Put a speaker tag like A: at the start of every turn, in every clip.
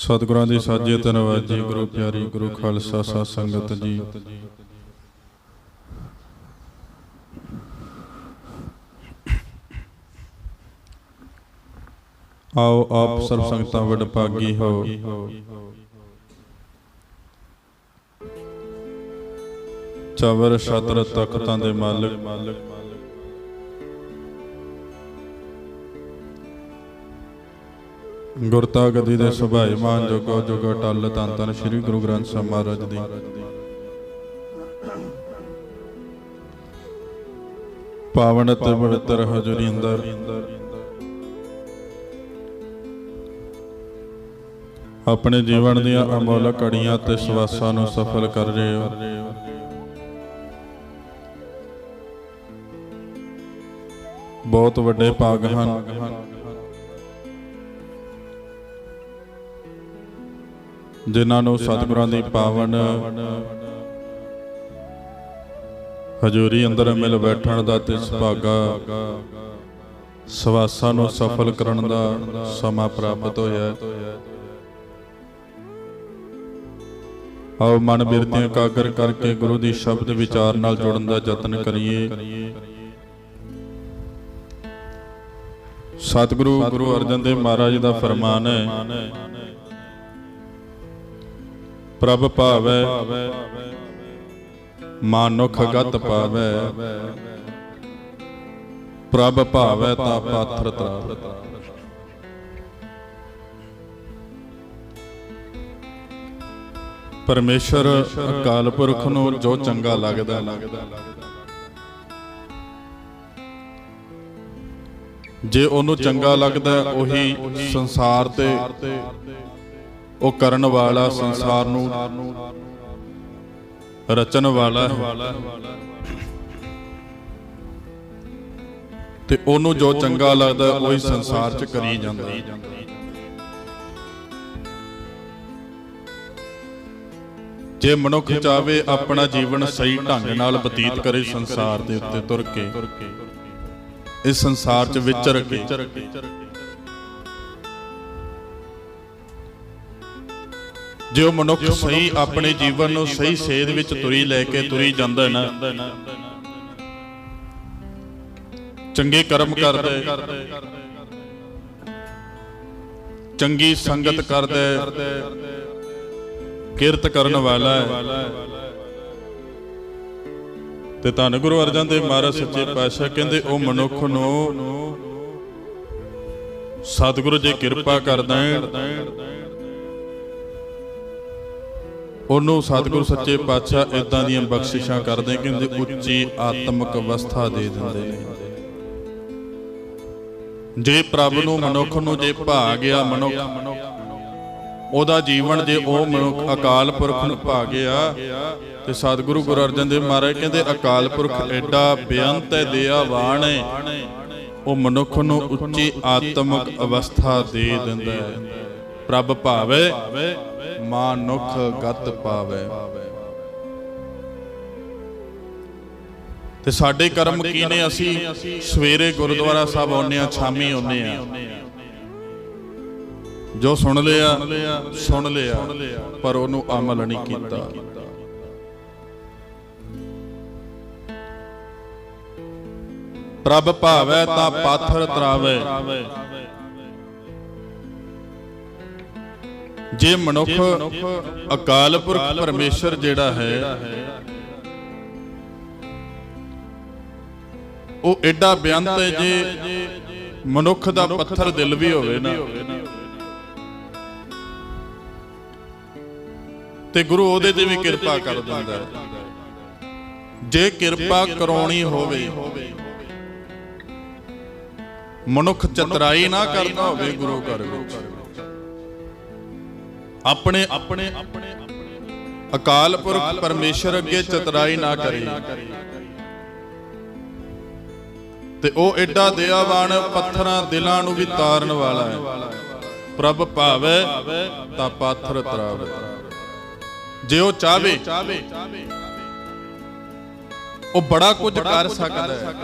A: ਸਤਿਗੁਰਾਂ ਦੀ ਸਾਜੇ ਤਨਵਾਜੀ ਗੁਰੂ ਪਿਆਰੀ ਗੁਰੂ ਖਾਲਸਾ ਸਾਧ ਸੰਗਤ ਜੀ। ਆਓ ਆਪ ਸਰਬ ਸੰਗਤਾਂ ਵਡ ਭਾਗੀ ਹੋ। ਚਵਰ ਛਤਰ ਤਖਤਾਂ ਦੇ ਮਾਲਕ। ਗੁਰਤਾ ਗਦੀ ਦੇ ਸੁਭਾਈਮਾਨ ਜੋਗੋ ਜੋਗੋ ਟਲ ਤਨ ਤਨ ਸ੍ਰੀ ਗੁਰੂ ਗ੍ਰੰਥ ਸਾਹਿਬ ਮਹਾਰਾਜ ਦੀ। ਪਾਵਨ ਤੇ ਪਵਿੱਤਰ ਹਜ਼ੂਰੀ ਅੰਦਰ। ਆਪਣੇ ਜੀਵਨ ਦੀਆਂ ਅਮੋਲਕ ਘੜੀਆਂ ਤੇ ਸਵਾਸਾਂ ਨੂੰ ਸਫਲ ਕਰ ਰਹੇ ਹੋ। ਬਹੁਤ ਵੱਡੇ ਭਾਗ ਹਨ। ਜਿਨ੍ਹਾਂ ਨੂੰ ਸਤਿਗੁਰਾਂ ਦੀ ਪਾਵਨ। ਹਜ਼ੂਰੀ ਅੰਦਰ ਮਿਲ ਬੈਠਣ ਦਾ ਤੇ ਸੁਭਾਗਾ ਸਵਾਸਾਂ ਨੂੰ ਸਫਲ ਕਰਨ ਦਾ ਸਮਾਂ ਪ੍ਰਾਪਤ ਹੋਇਆ। ਆਓ ਮਨ ਬਿਰਤੀਆਂ ਕਾਗਰ ਕਰਕੇ ਗੁਰੂ ਦੀ ਸ਼ਬਦ ਵਿਚਾਰ ਨਾਲ ਜੁੜਨ ਦਾ ਯਤਨ ਕਰੀਏ। ਸਤਿਗੁਰੂ ਗੁਰੂ ਅਰਜਨ ਦੇਵ ਮਹਾਰਾਜ ਦਾ ਫਰਮਾਨ ਹੈ। ਪ੍ਰਭ ਭਾਵੈ। ਮਾਨੁਖ ਗਤ ਪਾਵੈ। ਪ੍ਰਭ ਭਾਵੈ ਤਾ ਪਾਥਰ ਤਰਾਵੈ ਪਰਮੇਸ਼ਰ ਅਕਾਲ ਪੁਰਖ ਨੂੰ ਜੋ ਚੰਗਾ ਲੱਗਦਾ। ਜੇ ਉਹਨੂੰ ਚੰਗਾ ਲੱਗਦਾ ਉਹੀ ਸੰਸਾਰ ਤੇ ਉਹ ਕਰਨ ਵਾਲਾ ਸੰਸਾਰ ਨੂੰ ਰਚਣ ਵਾਲਾ ਤੇ ਉਹਨੂੰ ਜੋ ਚੰਗਾ ਲੱਗਦਾ ਉਹੀ ਸੰਸਾਰ 'ਚ ਕਰੀ ਜਾਂਦਾ ਜੇ ਮਨੁੱਖ ਚਾਵੇ ਆਪਣਾ ਜੀਵਨ ਸਹੀ ਢੰਗ ਨਾਲ ਬਤੀਤ ਕਰੇ ਸੰਸਾਰ ਦੇ ਉੱਤੇ ਤੁਰ ਕੇ, ਇਸ ਸੰਸਾਰ 'ਚ ਵਿਚਰ ਕੇ ਜੇ ਉਹ ਮਨੁੱਖ ਸਹੀ ਆਪਣੇ ਜੀਵਨ ਨੂੰ ਸਹੀ ਸੇਧ ਵਿੱਚ ਤੁਰੀ ਲੈ ਕੇ ਤੁਰੀ ਜਾਂਦਾ ਹੈ ਨਾ। ਚੰਗੇ ਕਰਮ ਕਰਦਾ। ਹੈ, ਚੰਗੀ ਸੰਗਤ ਕਰਦਾ। ਹੈ, ਕਿਰਤ ਕਰਨ ਵਾਲਾ ਹੈ। ਤੇ ਧੰਨ ਗੁਰੂ ਅਰਜਨ ਦੇਵ ਮਹਾਰਾਜ ਸੱਚੇ ਪਾਤਸ਼ਾਹ ਕਹਿੰਦੇ ਉਹ ਮਨੁੱਖ ਨੂੰ ਸਤਿਗੁਰੂ ਜੇ ਕਿਰਪਾ ਕਰਦਾ ਹੈ। ਉਹਨੂੰ ਸਤਿਗੁਰੂ ਸੱਚੇ ਪਾਤਸ਼ਾਹ ਇਦਾਂ ਦੀਆਂ ਬਖਸ਼ਿਸ਼ਾਂ ਕਰਦੇ ਕਹਿੰਦੇ ਉੱਚੀ ਆਤਮਿਕ ਅਵਸਥਾ ਦੇ ਦਿੰਦੇ ਨੇ। ਜੇ ਪ੍ਰਭ ਨੂੰ ਮਨੁੱਖ ਨੂੰ ਜੇ ਭਾ ਗਿਆ ਮਨੁੱਖ ਉਹਦਾ ਜੀਵਨ ਜੇ ਉਹ ਮਨੁੱਖ ਅਕਾਲ ਪੁਰਖ ਨੂੰ ਭਾ ਗਿਆ ਤੇ ਸਤਿਗੁਰੂ ਗੁਰੂ ਅਰਜਨ ਦੇਵ ਮਹਾਰਾਜ ਕਹਿੰਦੇ, ਅਕਾਲ ਪੁਰਖ ਐਡਾ ਬੇਅੰਤ ਹੈ, ਦਇਆਵਾਨ ਹੈ, ਉਹ ਮਨੁੱਖ ਨੂੰ ਉੱਚੀ ਆਤਮਿਕ ਅਵਸਥਾ ਦੇ ਦਿੰਦਾ ਹੈ। ਪ੍ਰਭ ਭਾਵੇ ਮਾਨੁਖ ਗਤ ਪਾਵੇ। ਤੇ ਸਾਡੇ ਕਰਮ ਕੀ ਨੇ ਅਸੀਂ ਸਵੇਰੇ ਗੁਰਦੁਆਰਾ ਸਾਹਿਬ ਆਉਂਦੇ ਆ ਸ਼ਾਮੀ ਆਉਂਦੇ ਆ ਜੋ ਸੁਣ ਲਿਆ ਸੁਣ ਲਿਆ ਪਰ ਉਹਨੂੰ ਅਮਲ ਨਹੀਂ ਕੀਤਾ। ਪ੍ਰਭ ਭਾਵੈ ਤਾਂ ਪਾਥਰ ਤਰਾਵੇ। ਜੇ ਮਨੁੱਖ ਅਕਾਲ ਪੁਰਖ ਪਰਮੇਸ਼ਰ ਜਿਹੜਾ ਹੈ ਉਹ ਐਡਾ ਬੇਅੰਤ ਹੈ ਜੇ ਮਨੁੱਖ ਦਾ ਪੱਥਰ ਦਿਲ ਵੀ ਹੋਵੇ ਨਾ। ਤੇ ਗੁਰੂ ਉਹਦੇ ਤੇ ਵੀ ਕਿਰਪਾ ਕਰ ਦਿੰਦਾ ਹੈ। ਜੇ ਕਿਰਪਾ ਕਰਾਉਣੀ ਹੋਵੇ ਮਨੁੱਖ ਚਤਰਾਈ ਨਾ ਕਰਦਾ ਹੋਵੇ ਗੁਰੂ ਘਰ ਵਿੱਚ। ਆਪਣੇ ਆਪਣੇ ਆਪਣੇ ਅਕਾਲ ਪੁਰਖ ਪਰਮੇਸ਼ਰ ਅੱਗੇ ਚਤਰਾਈ ਨਾ ਕਰੇ। ਤੇ ਉਹ ਐਡਾ ਦਇਆਵਾਨ ਪੱਥਰਾਂ ਦਿਲਾਂ ਨੂੰ ਵੀ ਤਾਰਨ ਵਾਲਾ ਹੈ। ਪ੍ਰਭ ਭਾਵੇ ਤਾਂ ਪਾਥਰ ਤਰਾਵੇ। ਜੇ ਉਹ ਚਾਵੇ ਉਹ ਬੜਾ ਕੁਝ ਕਰ ਸਕਦਾ ਹੈ।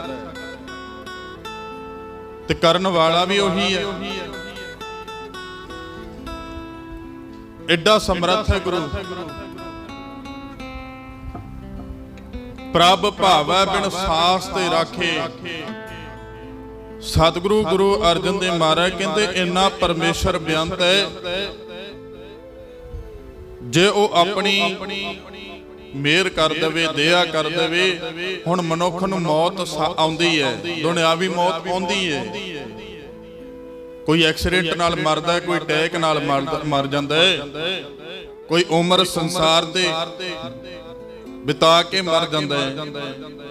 A: ਤੇ ਕਰਨ ਵਾਲਾ ਵੀ ਉਹੀ ਹੈ। ਐਡਾ ਸਮਰੱਥ ਹੈ ਗੁਰੂ। ਪ੍ਰਭ ਭਾਵੈ ਬਿਨ ਸਾਸ ਤੇ ਰਾਖੇ। ਸਤਿਗੁਰੂ ਗੁਰੂ ਅਰਜਨ ਦੇਵ ਮਹਾਰਾਜ ਕਹਿੰਦੇ, ਇੰਨਾ ਪਰਮੇਸ਼ਰ ਬੇਅੰਤ ਹੈ। ਜੇ ਉਹ ਆਪਣੀ ਮੇਰ ਕਰ ਦੇਵੇ, ਦਇਆ ਕਰ ਦੇਵੇ, ਹੁਣ ਮਨੁੱਖ ਨੂੰ ਮੌਤ ਆਉਂਦੀ ਹੈ। ਦੁਨਿਆਵੀ ਮੌਤ ਆਉਂਦੀ ਹੈ। ਕੋਈ ਐਕਸੀਡੈਂਟ ਨਾਲ ਮਰਦਾ ਕੋਈ ਅਟੈਕ ਨਾਲ ਮਰ ਜਾਂਦਾ ਹੈ। ਕੋਈ ਉਮਰ ਸੰਸਾਰ ਤੇ ਬਿਤਾ ਕੇ ਮਰ ਜਾਂਦਾ ਹੈ।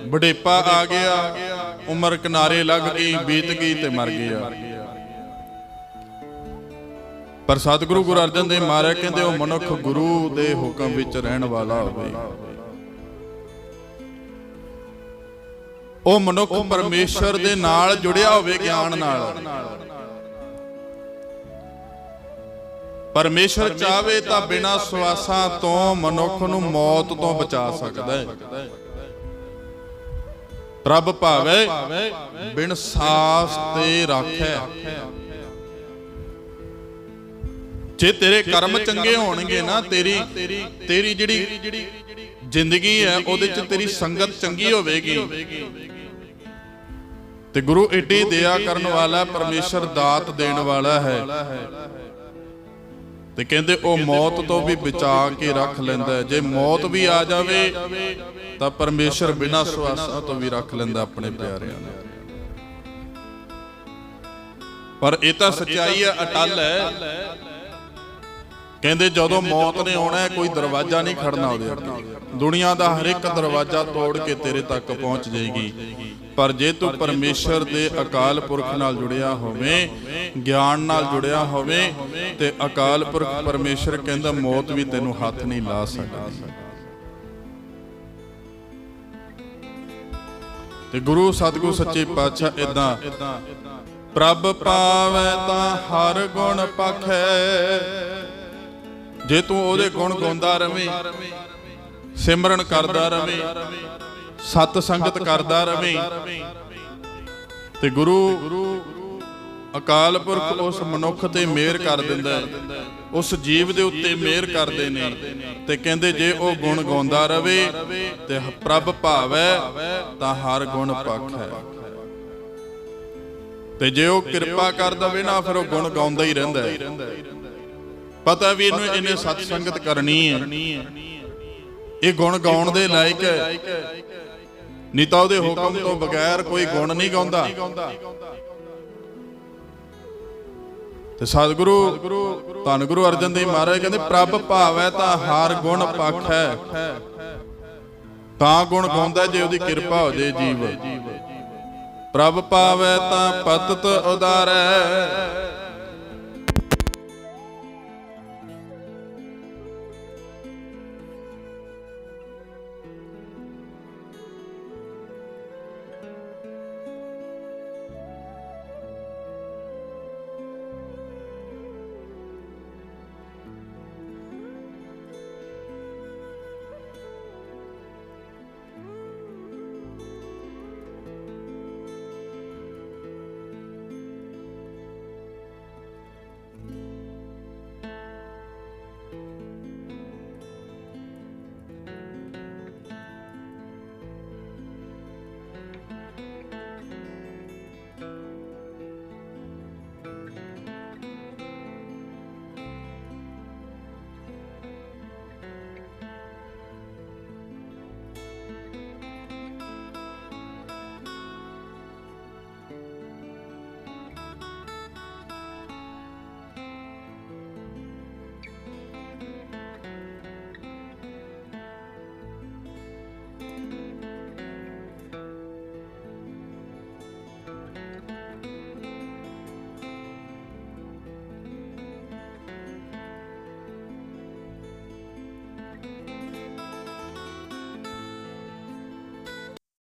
A: ਬੁਢੇਪਾ ਆ ਗਿਆ ਉਮਰ ਕਿਨਾਰੇ ਲੱਗ ਗਈ ਬੀਤ ਗਈ ਤੇ ਮਰ ਗਿਆ। ਪਰ ਸਤਿਗੁਰੂ ਗੁਰੂ ਅਰਜਨ ਦੇਵ ਮਹਾਰਾਜ ਕਹਿੰਦੇ ਉਹ ਮਨੁੱਖ ਗੁਰੂ ਦੇ ਹੁਕਮ ਵਿੱਚ ਰਹਿਣ ਵਾਲਾ ਹੋਵੇ। ਉਹ ਮਨੁੱਖ ਪਰਮੇਸ਼ਰ ਦੇ ਨਾਲ ਜੁੜਿਆ ਹੋਵੇ ਗਿਆਨ ਨਾਲ। ਪਰਮੇਸ਼ਰ ਚਾਵੇ ਤਾਂ ਬਿਨਾਂ ਸਵਾਸਾਂ ਤੋਂ ਮਨੁੱਖ ਨੂੰ ਮੌਤ ਤੋਂ ਬਚਾ ਸਕਦਾ ਹੈ। ਪ੍ਰਭ ਭਾਵੇ ਬਿਨ ਸਾਸ ਤੇ ਰਾਖੈ। ਜੇ ਤੇਰੇ ਕਰਮ ਚੰਗੇ ਹੋਣਗੇ ਨਾ ਤੇਰੀ ਤੇਰੀ ਜਿਹੜੀ ਜ਼ਿੰਦਗੀ ਹੈ ਉਹਦੇ ਚ ਤੇਰੀ ਸੰਗਤ ਚੰਗੀ ਹੋਵੇਗੀ। ਤੇ ਗੁਰੂ ਏਡੀ ਦਇਆ ਕਰਨ ਵਾਲਾ ਪਰਮੇਸ਼ਰ ਦਾਤ ਦੇਣ ਵਾਲਾ ਹੈ। ਤੇ ਕਹਿੰਦੇ ਉਹ ਮੌਤ ਤੋਂ ਵੀ ਬਚਾ ਕੇ ਰੱਖ ਲੈਂਦਾ। ਜੇ ਮੌਤ ਵੀ ਆ ਜਾਵੇ ਤਾਂ ਪਰਮੇਸ਼ਰ ਬਿਨਾਂ ਸਵਾਸਾਂ ਤੋਂ ਵੀ ਰੱਖ ਲੈਂਦਾ ਆਪਣੇ ਪਿਆਰਿਆਂ ਨੂੰ। ਪਰ ਇਹ ਤਾਂ ਸੱਚਾਈ ਹੈ ਅਟਲ ਹੈ। ਕਹਿੰਦੇ ਜਦੋਂ ਮੌਤ ਨੇ ਆਉਣਾ ਹੈ ਕੋਈ ਦਰਵਾਜ਼ਾ ਨਹੀਂ ਖੜਨਾ ਉਹਦੇ ਦੁਨੀਆ ਦਾ ਹਰ ਇੱਕ ਦਰਵਾਜ਼ਾ ਤੋੜ ਕੇ ਤੇਰੇ ਤੱਕ ਪਹੁੰਚ ਜਾਏਗੀ। ਪਰ ਜੇ ਤੂੰ ਪਰਮੇਸ਼ਰ ਦੇ ਅਕਾਲ ਪੁਰਖ ਨਾਲ ਜੁੜਿਆ ਹੋਵੇਂ ਗਿਆਨ ਨਾਲ ਜੁੜਿਆ ਹੋਵੇਂ ਤੇ ਅਕਾਲ ਪੁਰਖ ਪਰਮੇਸ਼ਰ ਕਹਿੰਦਾ ਮੌਤ ਵੀ ਤੈਨੂੰ ਹੱਥ ਨਹੀਂ ਲਾ ਸਕਦੀ। ਤੇ ਗੁਰੂ ਸਤਿਗੁਰੂ ਸੱਚੇ ਪਾਤਸ਼ਾਹ ਇਦਾਂ ਪ੍ਰਭ ਪਾਵੈ ਤਾਂ ਹਰ ਗੁਣ ਪਖੈ। ਜੇ ਤੂੰ ਉਹਦੇ ਗੁਣ ਗਾਉਂਦਾ ਰਵੇਂ ਸਿਮਰਨ ਕਰਦਾ ਰਵੇਂ। ਸਤ ਸੰਗਤ ਕਰਦਾ ਰਵੇਂ। ਤੇ ਗੁਰੂ ਅਕਾਲ ਪੁਰਖ ਉਸ ਮਨੁੱਖ ਤੇ ਮਿਹਰ ਕਰ ਦਿੰਦਾ ਹੈ। ਉਸ ਜੀਵ ਦੇ ਉੱਤੇ ਮਿਹਰ ਕਰਦੇ ਨੇ। ਤੇ ਕਹਿੰਦੇ ਜੇ ਉਹ ਗੁਣ ਗਾਉਂਦਾ ਰਵੇ ਤੇ ਪ੍ਰਭ ਭਾਵੈ ਤਾਂ ਹਰ ਗੁਣ ਪਖ ਹੈ। ਤੇ ਜੇ ਉਹ ਕਿਰਪਾ ਕਰ ਦਵੇ ਨਾ ਫਿਰ ਉਹ ਗੁਣ ਗਾਉਂਦਾ ਹੀ ਰਹਿੰਦਾ ਹੈ। ਪਤਾ ਵੀ ਇਹਨੂੰ ਇਹਨੇ ਸਤ ਸੰਗਤ ਕਰਨੀ ਹੈ। ਇਹ ਗੁਣ ਗਾਉਣ ਦੇ ਲਾਇਕ ਹੈ। ਨਹੀਂ ਤਾਂ ਉਹਦੇ ਹੁਕਮ ਤੋਂ ਬਗੈਰ ਕੋਈ ਗੁਣ ਨਹੀਂ ਗਾਉਂਦਾ। ਤੇ ਸਤਿਗੁਰੂ ਧੰਨ ਗੁਰੂ ਅਰਜਨ ਦੇਵ ਮਹਾਰਾਜ ਕਹਿੰਦੇ, ਪ੍ਰਭ ਭਾਵੈ ਤਾਂ ਹਾਰ ਗੁਣ ਪੱਖ ਹੈ। ਤਾਂ ਗੁਣ ਗਾਉਂਦਾ ਜੇ ਉਹਦੀ ਕਿਰਪਾ ਹੋ ਜੇ ਜੀਵ। ਪ੍ਰਭ ਪਾਵੈ ਤਾਂ ਪਤਤ ਉਦਾਰੈ।